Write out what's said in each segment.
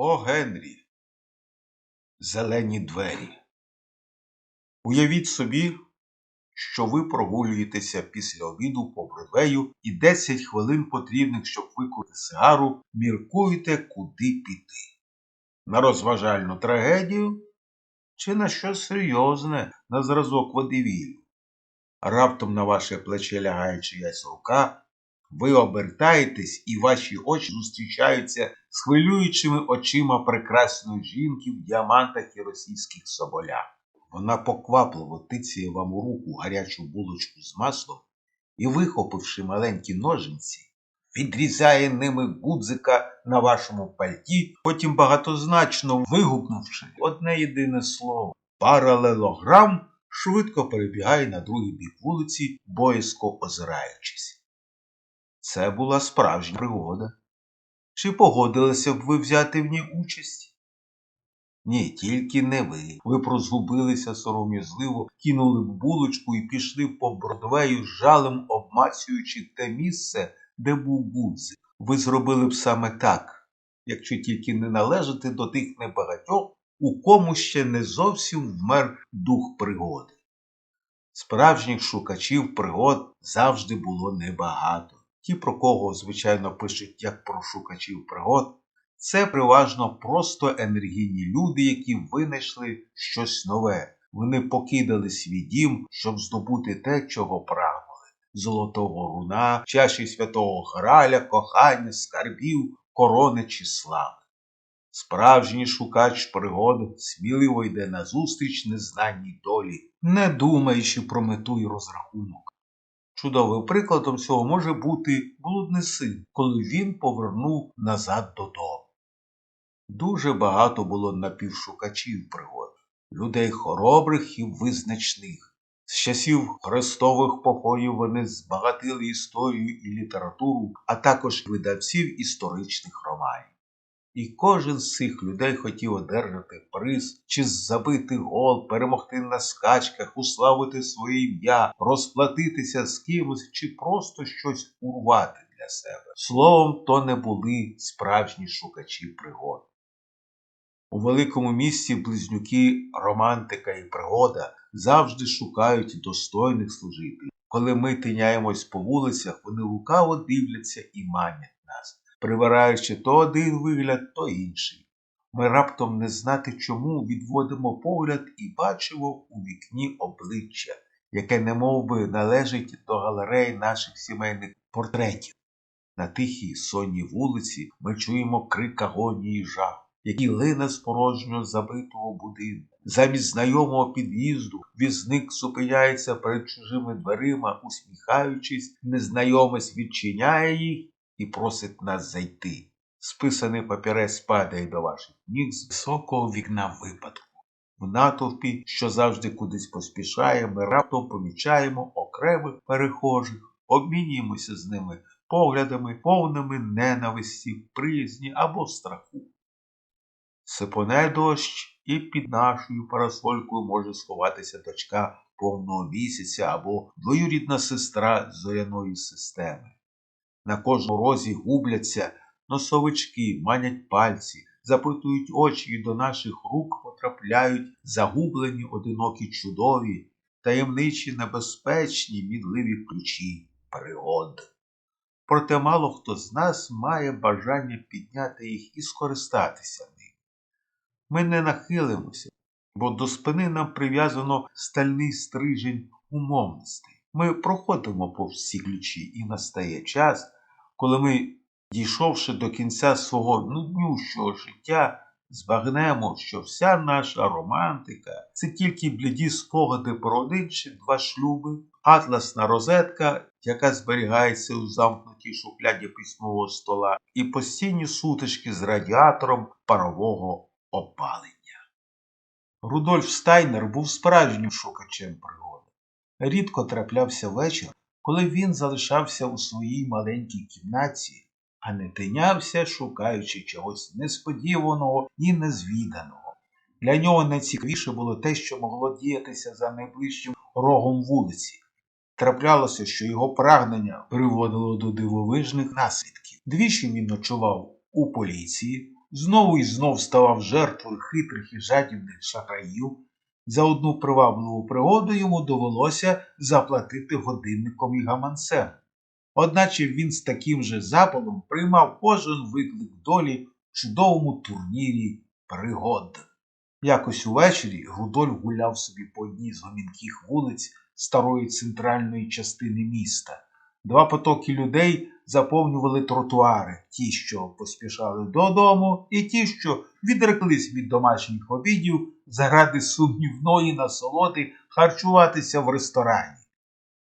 О Генрі. Зелені двері. Уявіть собі, що ви прогулюєтеся після обіду по Бродвею і 10 хвилин потрібних, щоб викурити сигару, міркуєте, куди піти. На розважальну трагедію чи на щось серйозне на зразок водевілю. Раптом на ваше плече лягає чиясь рука, ви обертаєтесь, і ваші очі зустрічаються з хвилюючими очима прекрасної жінки в діамантах і російських соболях. Вона поквапливо тицяє вам у руку гарячу булочку з маслом і, вихопивши маленькі ножинці, відрізає ними гудзика на вашому пальті, потім багатозначно вигукнувши одне єдине слово паралелограм, швидко перебігає на другий бік вулиці, боязко озираючись. Це була справжня пригода. Чи погодилися б ви взяти в ній участь? Ні, тільки не ви. Ви прозгубилися сором'язливо, кинули б булочку і пішли по Бродвею з жалем обмацюючи те місце, де був гудзик. Ви зробили б саме так, якщо тільки не належите до тих небагатьох, у кому ще не зовсім вмер дух пригоди. Справжніх шукачів пригод завжди було небагато. Ті, про кого, звичайно, пишуть як про шукачів пригод, це переважно просто енергійні люди, які винайшли щось нове. Вони покидали свій дім, щоб здобути те, чого прагнули золотого руна, чаші святого Граля, кохання, скарбів, корони чи слави. Справжній шукач пригод сміливо йде назустріч незнаній долі, не думаючи про мету і розрахунок. Чудовим прикладом цього може бути блудний син, коли він повернув назад додому. Дуже багато було напівшукачів пригод, людей хоробрих і визначних. З часів хрестових походів вони збагатили історію і літературу, а також видавців історичних романів. І кожен з цих людей хотів одержати приз, чи забити гол, перемогти на скачках, уславити своє ім'я, розплатитися з кимось, чи просто щось урвати для себе. Словом, то не були справжні шукачі пригод. У великому місті близнюки романтика і пригода завжди шукають достойних служителів. Коли ми тиняємось по вулицях, вони лукаво дивляться і манять нас привираючи то один вигляд, то інший. Ми раптом не знати чому відводимо погляд і бачимо у вікні обличчя, яке немов би належить до галереї наших сімейних портретів. На тихій сонній вулиці ми чуємо крик агонії і жаху, який лине з порожнього забитого будинку. Замість знайомого під'їзду візник зупиняється перед чужими дверима, усміхаючись, незнайомець відчиняє їх і просить нас зайти. Списаний папірець падає до ваших ніг з високого вікна випадку. В натовпі, що завжди кудись поспішає, ми раптом помічаємо окремих перехожих, обмінюємося з ними поглядами, повними ненависті, приязні або страху. Сипоне дощ, і під нашою парасолькою може сховатися дочка повного місяця або двоюрідна сестра зоряної системи. На кожному розі губляться носовички, манять пальці, запитують очі і до наших рук потрапляють загублені одинокі чудові, таємничі, небезпечні, мідливі ключі пригод. Проте мало хто з нас має бажання підняти їх і скористатися ним. Ми не нахилимося, бо до спини нам прив'язано стальний стрижень умовностей. Ми проходимо повз ці ключі, і настає час, коли ми, дійшовши до кінця свого нуднющого життя, збагнемо, що вся наша романтика це тільки бліді спогади про один чи два шлюби, атласна розетка, яка зберігається у замкнутій шухляді письмового стола, і постійні сутички з радіатором парового опалення. Рудольф Стайнер був справжнім шукачем пригоди. Рідко траплявся вечір, коли він залишався у своїй маленькій кімнаті, а не тинявся, шукаючи чогось несподіваного і незвіданого. Для нього найцікавіше було те, що могло діятися за найближчим рогом вулиці. Траплялося, що його прагнення приводило до дивовижних наслідків. Двічі він ночував у поліції, знову і знов ставав жертвою хитрих і жадібних шахраїв. За одну привабливу пригоду йому довелося заплатити годинником і гаманцем. Одначе він з таким же запалом приймав кожен виклик долі в чудовому турнірі пригод. Якось увечері Рудольф гуляв собі по одній з гомінких вулиць старої центральної частини міста. Два потоки людей заповнювали тротуари, ті, що поспішали додому, і ті, що відреклись від домашніх обідів заради сумнівної насолоди харчуватися в ресторані.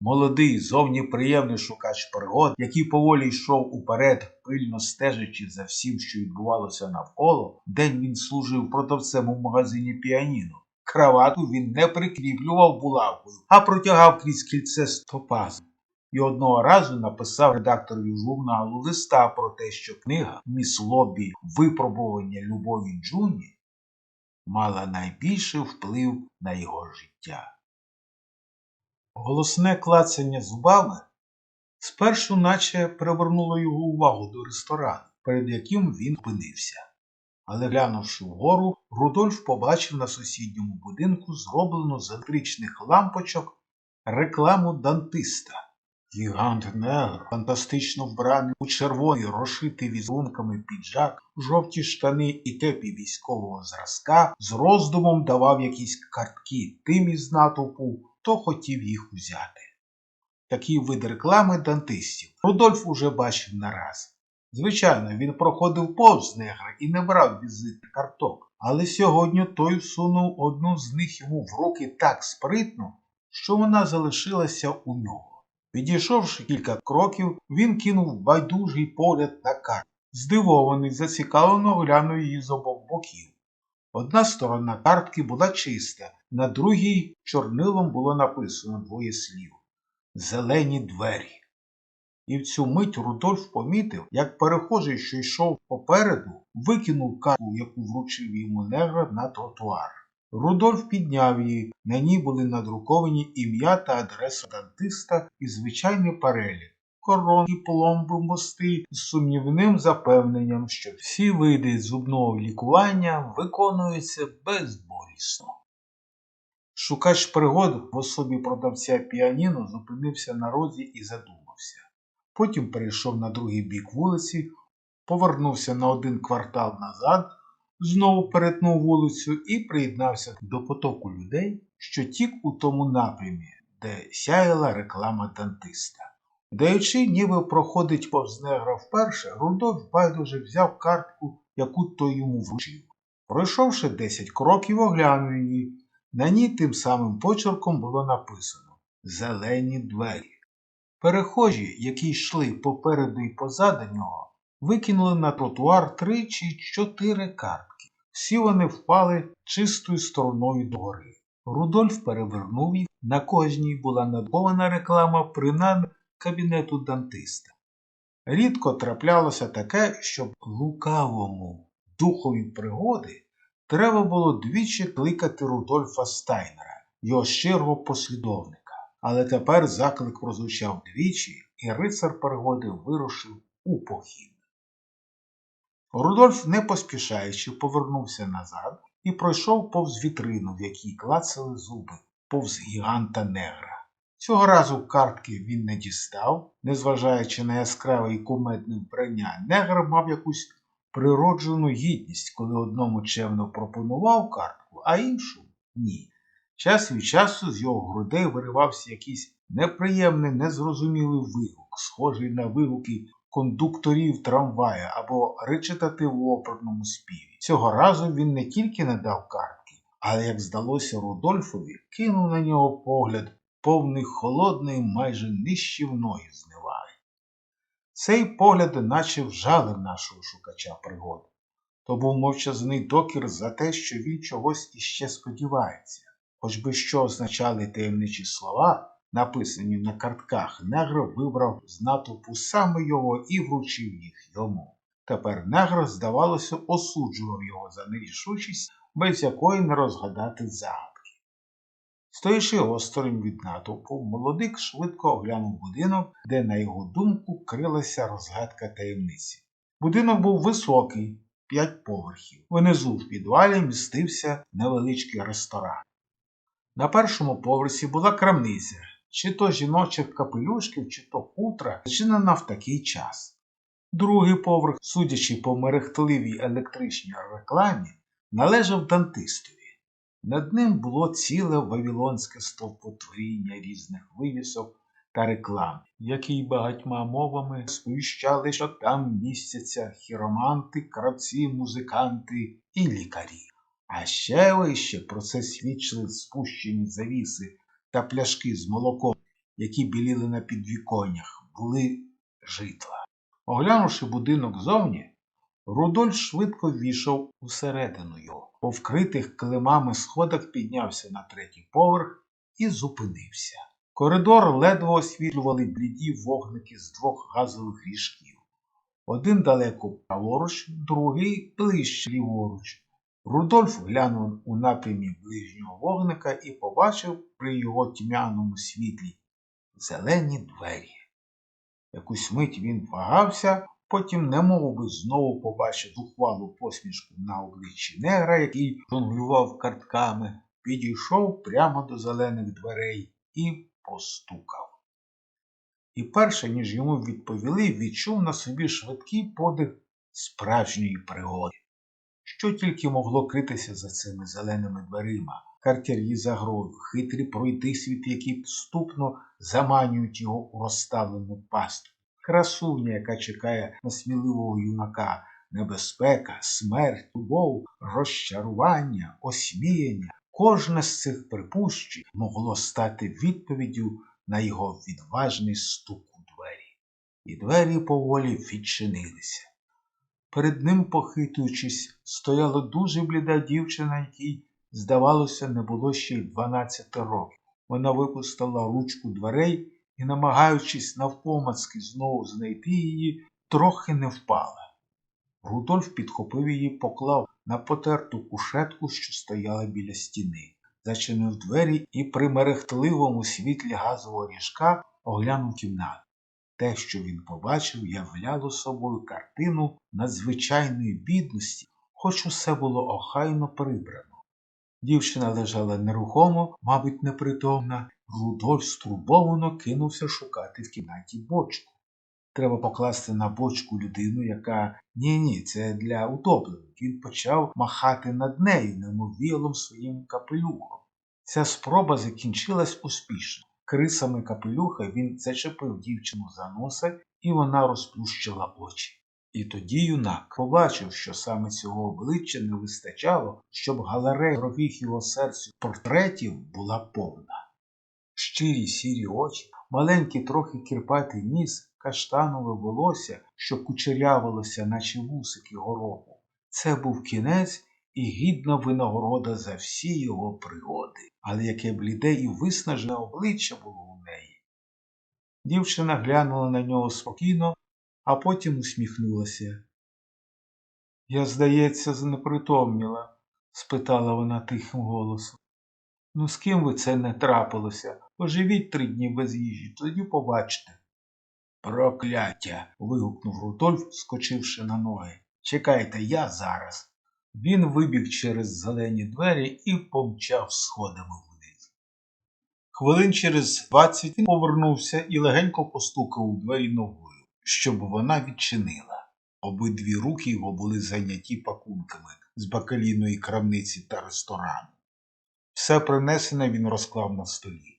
Молодий, зовні приємний шукач пригод, який поволі йшов уперед, пильно стежачи за всім, що відбувалося навколо, день він служив продавцем у магазині піаніно. Кравату він не прикріплював булавкою, а протягав крізь кільце стопазом. І одного разу написав редакторові журналу листа про те, що книга «Міс Лобі Випробування любові Джуні мала найбільший вплив на його життя. Голосне клацання зубами спершу наче привернуло його увагу до ресторану, перед яким він опинився. Але глянувши вгору, Рудольф побачив на сусідньому будинку зроблену з електричних лампочок рекламу дантиста. Гігант негр, фантастично вбраний у червоний, розшитий візунками піджак, жовті штани і кепі військового зразка, з роздумом давав якісь картки тим із натовпу, хто хотів їх узяти. Такі види реклами дантистів Рудольф уже бачив не раз. Звичайно, він проходив повз негра і не брав візитних карток, але сьогодні той всунув одну з них йому в руки так спритно, що вона залишилася у нього. Підійшовши кілька кроків, він кинув байдужий погляд на карту. Здивований, зацікавлено глянув її з обох боків. Одна сторона картки була чиста, на другій чорнилом було написано двоє слів Зелені двері. І в цю мить Рудольф помітив, як перехожий, що йшов попереду, викинув карту, яку вручив йому негр на тротуар. Рудольф підняв її, на ній були надруковані ім'я та адреса дантиста і звичайний перелік. Коронки, пломби, мости з сумнівним запевненням, що всі види зубного лікування виконуються безболісно. Шукач пригод в особі продавця піаніно зупинився на розі і задумався. Потім перейшов на другий бік вулиці, повернувся на один квартал назад, знову перетнув вулицю і приєднався до потоку людей, що тік у тому напрямі, де сяяла реклама дантиста. Даючи, ніби проходить повз негра вперше, Рудольф байдуже взяв картку, яку той йому вручив. Пройшовши 10 кроків, оглянув її. На ній тим самим почерком було написано Зелені двері. Перехожі, які йшли попереду і позаду нього, викинули на тротуар три чи чотири картки. Всі вони впали чистою стороною догори. Рудольф перевернув їх, на кожній була надбована реклама принад кабінету дантиста. Рідко траплялося таке, щоб лукавому духові пригоди треба було двічі кликати Рудольфа Стайнера, його щирого послідовника. Але тепер заклик прозвучав двічі, і рицар пригоди вирушив у похід. Рудольф, не поспішаючи, повернувся назад і пройшов повз вітрину, в якій клацали зуби, повз гіганта негра. Цього разу картки він не дістав, незважаючи на яскраве і кумедне вбрання, негр мав якусь природжену гідність, коли одному чемно пропонував картку, а іншу ні. Час від часу з його грудей виривався якийсь неприємний, незрозумілий вигук, схожий на вигуки кондукторів трамвая або речитатив у оперному співі. Цього разу він не тільки не дав картки, але, як здалося Рудольфові, кинув на нього погляд, повний холодної, майже нищівної зневаги. Цей погляд наче вжалив нашого шукача пригод. То був мовчазний докір за те, що він чогось іще сподівається. Хоч би що означали таємничі слова, написані на картках, негр вибрав з натовпу саме його і вручив їх йому. Тепер негр, здавалося, осуджував його за нерішучість, без якої не розгадати загадки. Стоячи осторонь від натовпу, молодик швидко оглянув будинок, де, на його думку, крилася розгадка таємниці. Будинок був високий, п'ять поверхів. Внизу в підвалі містився невеличкий ресторан. На першому поверсі була крамниця, чи то жіночих капелюшків, чи то хутра, зачинена в такий час. Другий поверх, судячи по мерехтливій електричній рекламі, належав дантистові. Над ним було ціле вавілонське стовпотворіння різних вивісок та реклам, які багатьма мовами сповіщали, що там містяться хіроманти, кравці, музиканти і лікарі. А ще вище про це свідчили спущені завіси та пляшки з молоком, які біліли на підвіконнях, були житла. Оглянувши будинок зовні, Рудольф швидко ввійшов усередину його. По вкритих килимами сходах піднявся на третій поверх і зупинився. Коридор ледве освітлювали бліді вогники з двох газових ріжків. Один далеко праворуч, другий ближче ліворуч. Рудольф глянув у напрямі ближнього вогника і побачив при його тьмяному світлі зелені двері. Якусь мить він вагався, потім немов би знову побачив зухвалу посмішку на обличчі негра, який жонглював картками, підійшов прямо до зелених дверей і постукав. І перше, ніж йому відповіли, відчув на собі швидкий подих справжньої пригоди. Що тільки могло критися за цими зеленими дверима, картяр'ї загрою, хитрі пройти світ, які підступно заманюють його у розставлену пастку, красуня, яка чекає на сміливого юнака, небезпека, смерть, любов, розчарування, осміяння. Кожне з цих припущень могло стати відповіддю на його відважний стук у двері. І двері поволі відчинилися. Перед ним, похитуючись, стояла дуже бліда дівчина, якій, здавалося, не було ще й 12 років. Вона випустила ручку дверей і, намагаючись навпомацки знову знайти її, трохи не впала. Рудольф підхопив її, поклав на потерту кушетку, що стояла біля стіни, зачинив двері і при мерехтливому світлі газового ріжка оглянув кімнату. Те, що він побачив, являло собою картину надзвичайної бідності, хоч усе було охайно прибрано. Дівчина лежала нерухомо, мабуть, непритомна. Рудольф стурбовано кинувся шукати в кімнаті бочку. Треба покласти на бочку людину, яка ні, ні, це для утоплених. Він почав махати над нею, немов віялом своїм капелюхом. Ця спроба закінчилась успішно. Крисами капелюха він зачепив дівчину за носа, і вона розплющила очі. І тоді юнак побачив, що саме цього обличчя не вистачало, щоб галерея дорогих його серцю портретів була повна. Щирі сірі очі, маленький трохи кірпатий ніс, каштанове волосся, що кучерявилося, наче вусики гороху. Це був кінець і гідна винагорода за всі його пригоди, але яке бліде і виснажене обличчя було у неї. Дівчина глянула на нього спокійно, а потім усміхнулася. Я, здається, знепритомніла? спитала вона тихим голосом. Ну, з ким ви це не трапилося? Поживіть три дні без їжі, тоді побачите. Прокляття. вигукнув Рудольф, скочивши на ноги. Чекайте, я зараз. Він вибіг через зелені двері і помчав сходами вниз. Хвилин через двадцять він повернувся і легенько постукав у двері ногою, щоб вона відчинила. Обидві руки його були зайняті пакунками з бакалійної крамниці та ресторану. Все принесене він розклав на столі.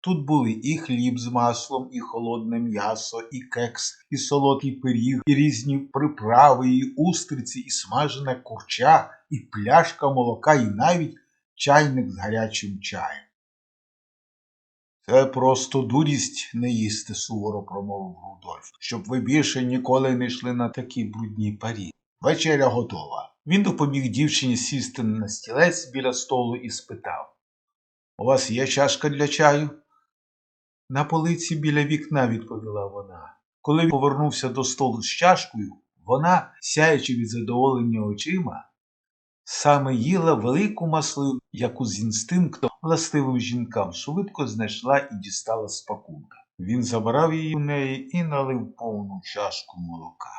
Тут були і хліб з маслом, і холодне м'ясо, і кекс, і солодкий пиріг, і різні приправи, і устриці, і смажене курча, і пляшка молока, і навіть чайник з гарячим чаєм. Це просто дурість не їсти, суворо промовив Рудольф, щоб ви більше ніколи не йшли на такі брудні парі. Вечеря готова. Він допоміг дівчині сісти на стілець біля столу і спитав У вас є чашка для чаю? На полиці біля вікна, відповіла вона. Коли він повернувся до столу з чашкою, вона, сяючи від задоволення очима, саме їла велику маслину, яку з інстинктом властивим жінкам швидко знайшла і дістала з пакунка. Він забрав її в неї і налив повну чашку молока.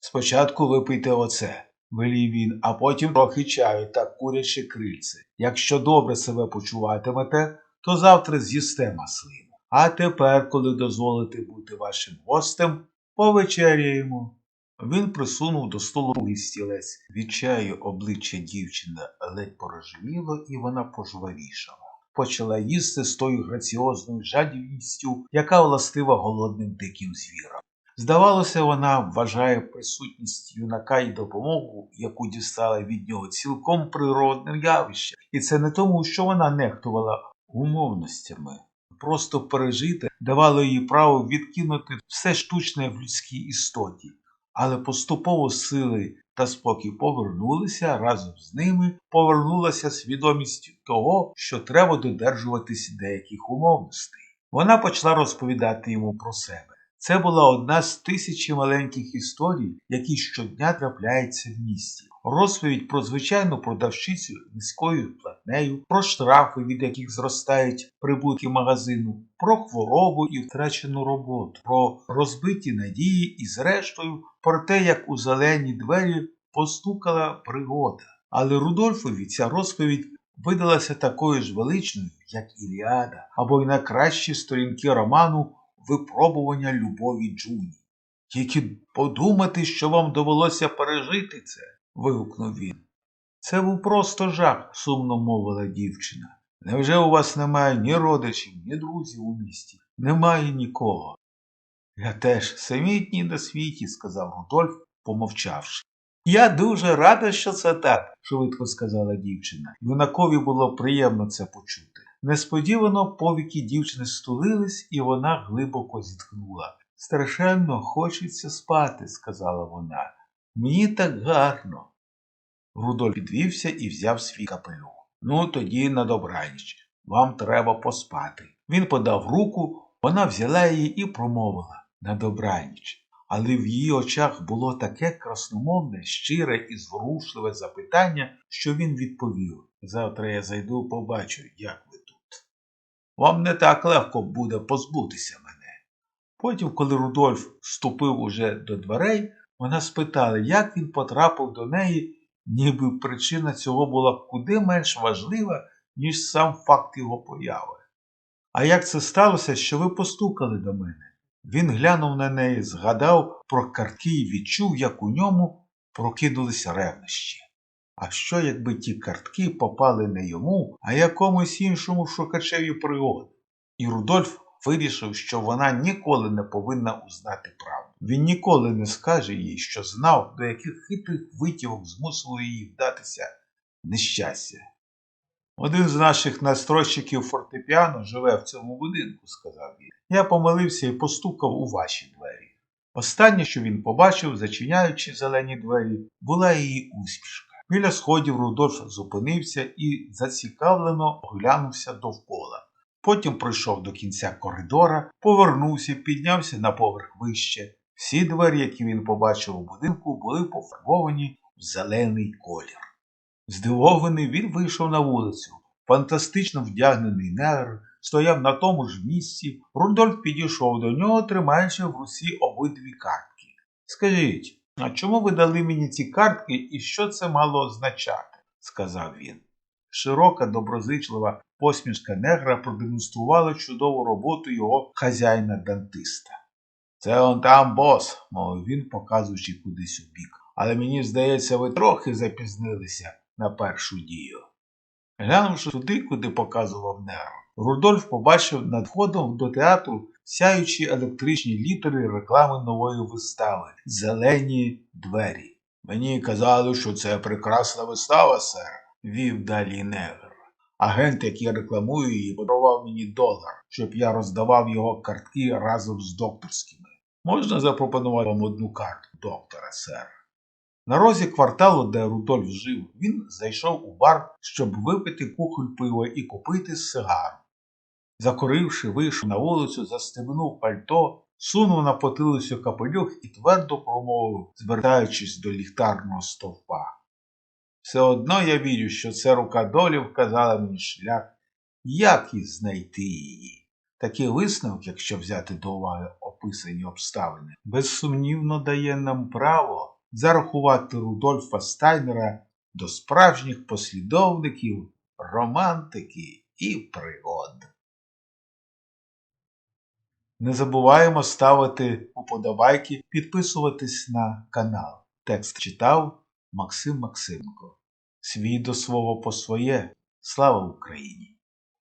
Спочатку випийте оце, велів він, а потім трохи чаю та куряче крильце. Якщо добре себе почуватимете, то завтра з'їсте маслину. А тепер, коли дозволите бути вашим гостем, повечеряємо. Він присунув до столу другий стілець. Від чаю обличчя дівчини ледь порожевіло, і вона пожвавішала. Почала їсти з тою граціозною жадібністю, яка властива голодним диким звірам. Здавалося, вона вважає присутність юнака і допомогу, яку дістала від нього цілком природним явищем. І це не тому, що вона нехтувала умовностями. Просто пережити давало їй право відкинути все штучне в людській істоті. Але поступово сили та спокій повернулися, разом з ними повернулася свідомість того, що треба додержуватись деяких умовностей. Вона почала розповідати йому про себе. Це була одна з тисячі маленьких історій, які щодня трапляються в місті. Розповідь про звичайну продавщицю низькою платнею, про штрафи, від яких зростають прибутки магазину, про хворобу і втрачену роботу, про розбиті надії і, зрештою, про те, як у зелені двері постукала пригода. Але Рудольфові ця розповідь видалася такою ж величною, як Іліада, або й на кращі сторінки роману випробування любові Джуні. Тільки подумати, що вам довелося пережити це, вигукнув він. Це був просто жах, сумно мовила дівчина. Невже у вас немає ні родичів, ні друзів у місті? Немає нікого. Я теж самітній на світі, сказав Рудольф, помовчавши. Я дуже рада, що це так, швидко сказала дівчина. Юнакові було приємно це почути. Несподівано повіки дівчини стулились, і вона глибоко зітхнула. Страшенно хочеться спати, сказала вона. Мені так гарно. Рудольф підвівся і взяв свій капелюх. Ну, тоді на добраніч. Вам треба поспати. Він подав руку, вона взяла її і промовила на добраніч. Але в її очах було таке красномовне, щире і зворушливе запитання, що він відповів Завтра я зайду, побачу, як ви тут. Вам не так легко буде позбутися мене. Потім, коли Рудольф ступив уже до дверей, вона спитала, як він потрапив до неї, ніби причина цього була куди менш важлива, ніж сам факт його появи. А як це сталося, що ви постукали до мене? Він глянув на неї, згадав про картки і відчув, як у ньому прокинулися ревнощі. А що, якби ті картки попали не йому, а якомусь іншому шукачеві пригод? І Рудольф вирішив, що вона ніколи не повинна узнати правду. Він ніколи не скаже їй, що знав, до яких хитрих витівок змусило її вдатися нещастя. Один з наших настройщиків фортепіано живе в цьому будинку, сказав він. Я помилився і постукав у ваші двері. Останнє, що він побачив, зачиняючи зелені двері, була її усмішка. Біля сходів Рудольф зупинився і зацікавлено оглянувся довкола. Потім прийшов до кінця коридора, повернувся, піднявся на поверх вище. Всі двері, які він побачив у будинку, були пофарбовані в зелений колір. Здивований, він вийшов на вулицю. Фантастично вдягнений негр стояв на тому ж місці. Рудольф підійшов до нього, тримаючи в руці обидві картки. Скажіть, а чому ви дали мені ці картки і що це мало означати? сказав він. Широка, доброзичлива посмішка негра продемонструвала чудову роботу його хазяїна-дантиста. Це он там бос, мовив він, показуючи кудись у бік. Але мені здається, ви трохи запізнилися на першу дію. Глянувши туди, куди показував негр, Рудольф побачив над входом до театру сяючі електричні літери реклами нової вистави Зелені двері. Мені казали, що це прекрасна вистава, сер, вів далі негр. Агент, який рекламує її, подарував мені долар, щоб я роздавав його картки разом з докторськими. Можна запропонувати вам одну картку, доктора, сер. На розі кварталу, де Рудольф жив, він зайшов у бар, щоб випити кухоль пива і купити сигару. Закуривши, вийшов на вулицю, застебнув пальто, сунув на потилицю капелюх і твердо промовив, звертаючись до ліхтарного стовпа. Все одно я вірю, що це рука долі вказала мені шлях, як і знайти її. Такий висновок, якщо взяти до уваги описані обставини, безсумнівно дає нам право зарахувати Рудольфа Стайнера до справжніх послідовників романтики і пригод. Не забуваємо ставити уподобайки, підписуватись на канал. Текст читав Максим Максимко. Свій до свого по своє. Слава Україні!